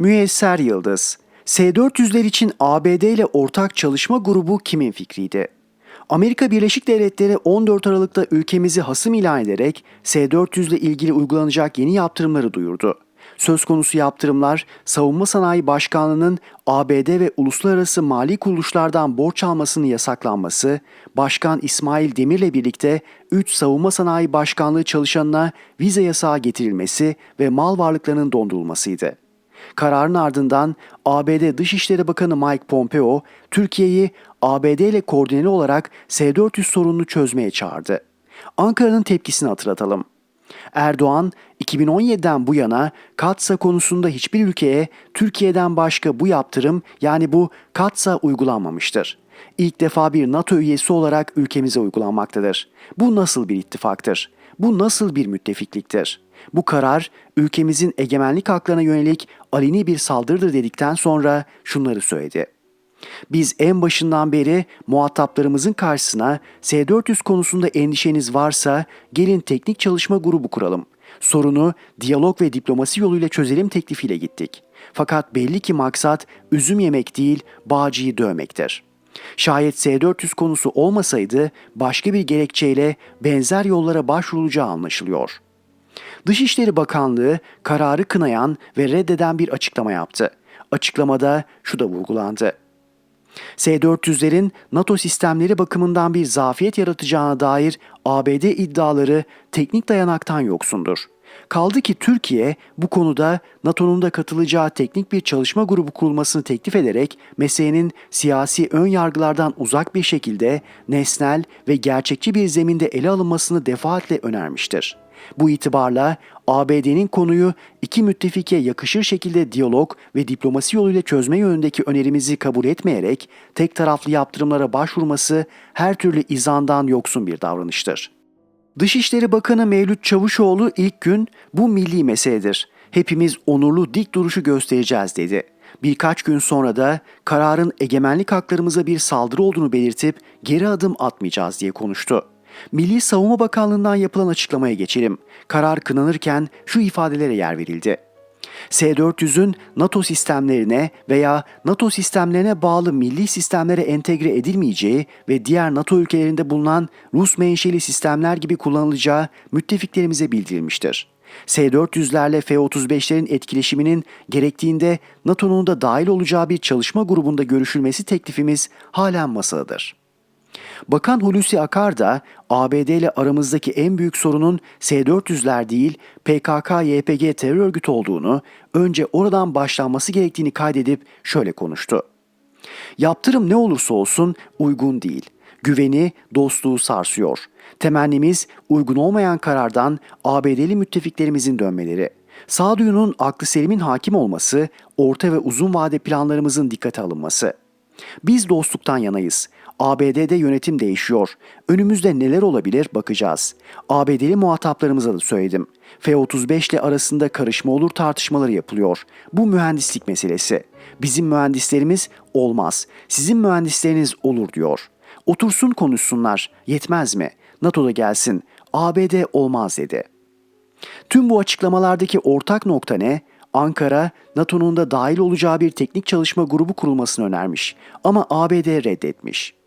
Müyesser Yıldız S-400'ler için ABD ile ortak çalışma grubu kimin fikriydi? Amerika Birleşik Devletleri 14 Aralık'ta ülkemizi hasım ilan ederek S-400 ile ilgili uygulanacak yeni yaptırımları duyurdu. Söz konusu yaptırımlar, Savunma Sanayi Başkanlığı'nın ABD ve uluslararası mali kuruluşlardan borç almasını yasaklanması, Başkan İsmail Demir'le birlikte 3 Savunma Sanayi Başkanlığı çalışanına vize yasağı getirilmesi ve mal varlıklarının dondurulmasıydı. Kararın ardından ABD Dışişleri Bakanı Mike Pompeo, Türkiye'yi ABD ile koordineli olarak S-400 sorununu çözmeye çağırdı. Ankara'nın tepkisini hatırlatalım. Erdoğan 2017'den bu yana Katsa konusunda hiçbir ülkeye Türkiye'den başka bu yaptırım yani bu Katsa uygulanmamıştır. İlk defa bir NATO üyesi olarak ülkemize uygulanmaktadır. Bu nasıl bir ittifaktır? Bu nasıl bir müttefikliktir? Bu karar ülkemizin egemenlik haklarına yönelik aleni bir saldırıdır dedikten sonra şunları söyledi. Biz en başından beri muhataplarımızın karşısına S-400 konusunda endişeniz varsa gelin teknik çalışma grubu kuralım. Sorunu diyalog ve diplomasi yoluyla çözelim teklifiyle gittik. Fakat belli ki maksat üzüm yemek değil, bağcıyı dövmektir. Şayet S-400 konusu olmasaydı başka bir gerekçeyle benzer yollara başvurulacağı anlaşılıyor. Dışişleri Bakanlığı kararı kınayan ve reddeden bir açıklama yaptı. Açıklamada şu da vurgulandı. S-400'lerin NATO sistemleri bakımından bir zafiyet yaratacağına dair ABD iddiaları teknik dayanaktan yoksundur. Kaldı ki Türkiye bu konuda NATO'nun da katılacağı teknik bir çalışma grubu kurulmasını teklif ederek meselenin siyasi ön yargılardan uzak bir şekilde nesnel ve gerçekçi bir zeminde ele alınmasını defaatle önermiştir. Bu itibarla ABD'nin konuyu iki müttefike yakışır şekilde diyalog ve diplomasi yoluyla çözme yönündeki önerimizi kabul etmeyerek tek taraflı yaptırımlara başvurması her türlü izandan yoksun bir davranıştır. Dışişleri Bakanı Mevlüt Çavuşoğlu ilk gün bu milli meseledir. Hepimiz onurlu dik duruşu göstereceğiz dedi. Birkaç gün sonra da kararın egemenlik haklarımıza bir saldırı olduğunu belirtip geri adım atmayacağız diye konuştu. Milli Savunma Bakanlığı'ndan yapılan açıklamaya geçelim. Karar kınanırken şu ifadelere yer verildi. S-400'ün NATO sistemlerine veya NATO sistemlerine bağlı milli sistemlere entegre edilmeyeceği ve diğer NATO ülkelerinde bulunan Rus menşeli sistemler gibi kullanılacağı müttefiklerimize bildirilmiştir. S-400'lerle F-35'lerin etkileşiminin gerektiğinde NATO'nun da dahil olacağı bir çalışma grubunda görüşülmesi teklifimiz halen masadadır. Bakan Hulusi Akar da ABD ile aramızdaki en büyük sorunun S-400'ler değil PKK-YPG terör örgütü olduğunu, önce oradan başlanması gerektiğini kaydedip şöyle konuştu. Yaptırım ne olursa olsun uygun değil. Güveni, dostluğu sarsıyor. Temennimiz uygun olmayan karardan ABD'li müttefiklerimizin dönmeleri. Sağduyunun aklı selimin hakim olması, orta ve uzun vade planlarımızın dikkate alınması. Biz dostluktan yanayız. ABD'de yönetim değişiyor. Önümüzde neler olabilir bakacağız. ABD'li muhataplarımıza da söyledim. F-35 ile arasında karışma olur tartışmaları yapılıyor. Bu mühendislik meselesi. Bizim mühendislerimiz olmaz. Sizin mühendisleriniz olur diyor. Otursun konuşsunlar. Yetmez mi? NATO'da gelsin. ABD olmaz dedi. Tüm bu açıklamalardaki ortak nokta ne? Ankara, NATO'nun da dahil olacağı bir teknik çalışma grubu kurulmasını önermiş ama ABD reddetmiş.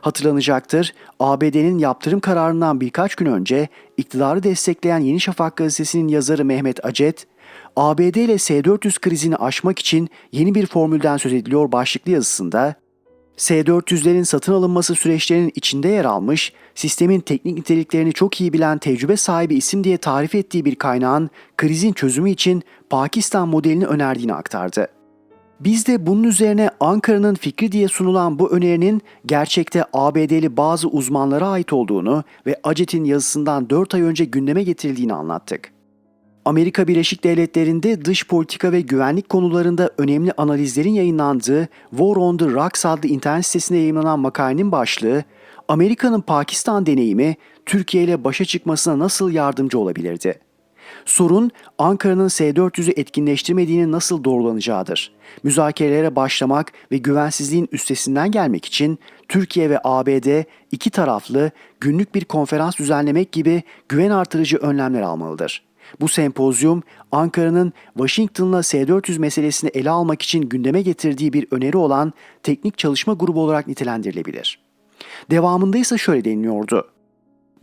Hatırlanacaktır, ABD'nin yaptırım kararından birkaç gün önce iktidarı destekleyen Yeni Şafak gazetesinin yazarı Mehmet Acet, ABD ile S-400 krizini aşmak için yeni bir formülden söz ediliyor başlıklı yazısında, S-400'lerin satın alınması süreçlerinin içinde yer almış, sistemin teknik niteliklerini çok iyi bilen tecrübe sahibi isim diye tarif ettiği bir kaynağın krizin çözümü için Pakistan modelini önerdiğini aktardı. Biz de bunun üzerine Ankara'nın fikri diye sunulan bu önerinin gerçekte ABD'li bazı uzmanlara ait olduğunu ve Acet'in yazısından 4 ay önce gündeme getirildiğini anlattık. Amerika Birleşik Devletleri'nde dış politika ve güvenlik konularında önemli analizlerin yayınlandığı War on the Rocks adlı internet sitesinde yayınlanan makalenin başlığı Amerika'nın Pakistan deneyimi Türkiye ile başa çıkmasına nasıl yardımcı olabilirdi? Sorun Ankara'nın S-400'ü etkinleştirmediğinin nasıl doğrulanacağıdır. Müzakerelere başlamak ve güvensizliğin üstesinden gelmek için Türkiye ve ABD iki taraflı günlük bir konferans düzenlemek gibi güven artırıcı önlemler almalıdır. Bu sempozyum Ankara'nın Washington'la S-400 meselesini ele almak için gündeme getirdiği bir öneri olan teknik çalışma grubu olarak nitelendirilebilir. Devamında ise şöyle deniliyordu.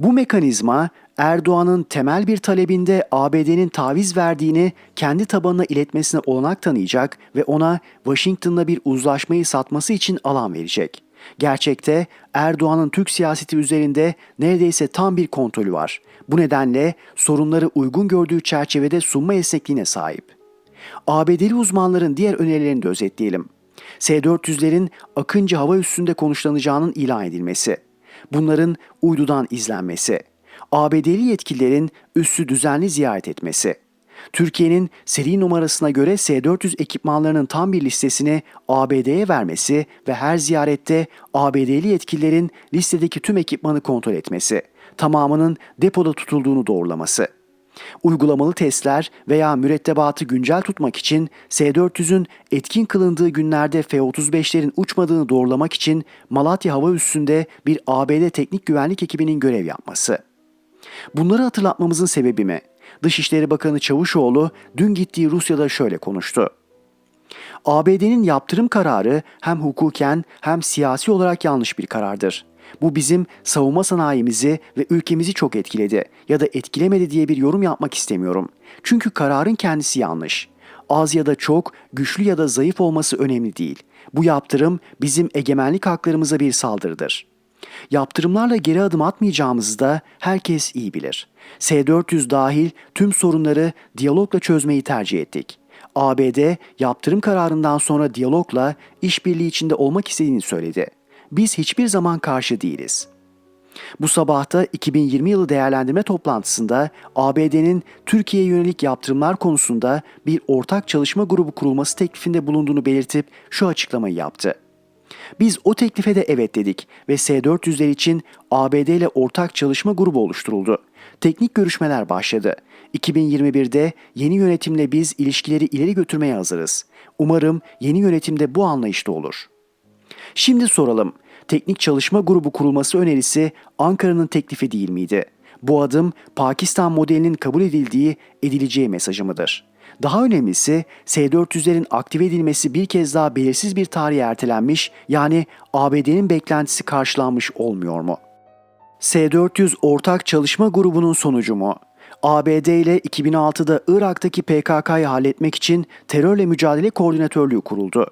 Bu mekanizma Erdoğan'ın temel bir talebinde ABD'nin taviz verdiğini kendi tabanına iletmesine olanak tanıyacak ve ona Washington'la bir uzlaşmayı satması için alan verecek. Gerçekte Erdoğan'ın Türk siyaseti üzerinde neredeyse tam bir kontrolü var. Bu nedenle sorunları uygun gördüğü çerçevede sunma esnekliğine sahip. ABD'li uzmanların diğer önerilerini de özetleyelim. S-400'lerin Akıncı hava üssünde konuşlanacağının ilan edilmesi, bunların uydudan izlenmesi, ABD'li yetkililerin üssü düzenli ziyaret etmesi, Türkiye'nin seri numarasına göre S-400 ekipmanlarının tam bir listesini ABD'ye vermesi ve her ziyarette ABD'li yetkililerin listedeki tüm ekipmanı kontrol etmesi, tamamının depoda tutulduğunu doğrulaması. Uygulamalı testler veya mürettebatı güncel tutmak için S-400'ün etkin kılındığı günlerde F-35'lerin uçmadığını doğrulamak için Malatya Hava Üssü'nde bir ABD teknik güvenlik ekibinin görev yapması. Bunları hatırlatmamızın sebebi mi? Dışişleri Bakanı Çavuşoğlu dün gittiği Rusya'da şöyle konuştu. ABD'nin yaptırım kararı hem hukuken hem siyasi olarak yanlış bir karardır. Bu bizim savunma sanayimizi ve ülkemizi çok etkiledi ya da etkilemedi diye bir yorum yapmak istemiyorum. Çünkü kararın kendisi yanlış. Az ya da çok, güçlü ya da zayıf olması önemli değil. Bu yaptırım bizim egemenlik haklarımıza bir saldırıdır. Yaptırımlarla geri adım atmayacağımızı da herkes iyi bilir. S-400 dahil tüm sorunları diyalogla çözmeyi tercih ettik. ABD yaptırım kararından sonra diyalogla işbirliği içinde olmak istediğini söyledi. Biz hiçbir zaman karşı değiliz. Bu sabahta 2020 yılı değerlendirme toplantısında ABD'nin Türkiye'ye yönelik yaptırımlar konusunda bir ortak çalışma grubu kurulması teklifinde bulunduğunu belirtip şu açıklamayı yaptı. Biz o teklife de evet dedik ve S-400'ler için ABD ile ortak çalışma grubu oluşturuldu. Teknik görüşmeler başladı. 2021'de yeni yönetimle biz ilişkileri ileri götürmeye hazırız. Umarım yeni yönetimde bu anlayışta olur. Şimdi soralım. Teknik çalışma grubu kurulması önerisi Ankara'nın teklifi değil miydi? Bu adım Pakistan modelinin kabul edildiği, edileceği mesajı mıdır? Daha önemlisi S-400'lerin aktive edilmesi bir kez daha belirsiz bir tarihe ertelenmiş yani ABD'nin beklentisi karşılanmış olmuyor mu? S-400 ortak çalışma grubunun sonucu mu? ABD ile 2006'da Irak'taki PKK'yı halletmek için terörle mücadele koordinatörlüğü kuruldu.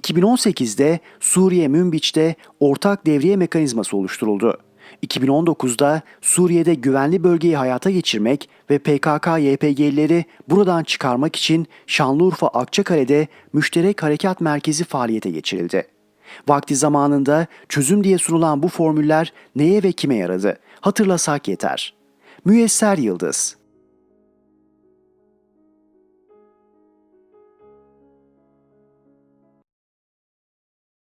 2018'de Suriye Münbiç'te ortak devriye mekanizması oluşturuldu. 2019'da Suriye'de güvenli bölgeyi hayata geçirmek ve PKK-YPG'lileri buradan çıkarmak için Şanlıurfa Akçakale'de müşterek harekat merkezi faaliyete geçirildi. Vakti zamanında çözüm diye sunulan bu formüller neye ve kime yaradı? Hatırlasak yeter. Müyesser Yıldız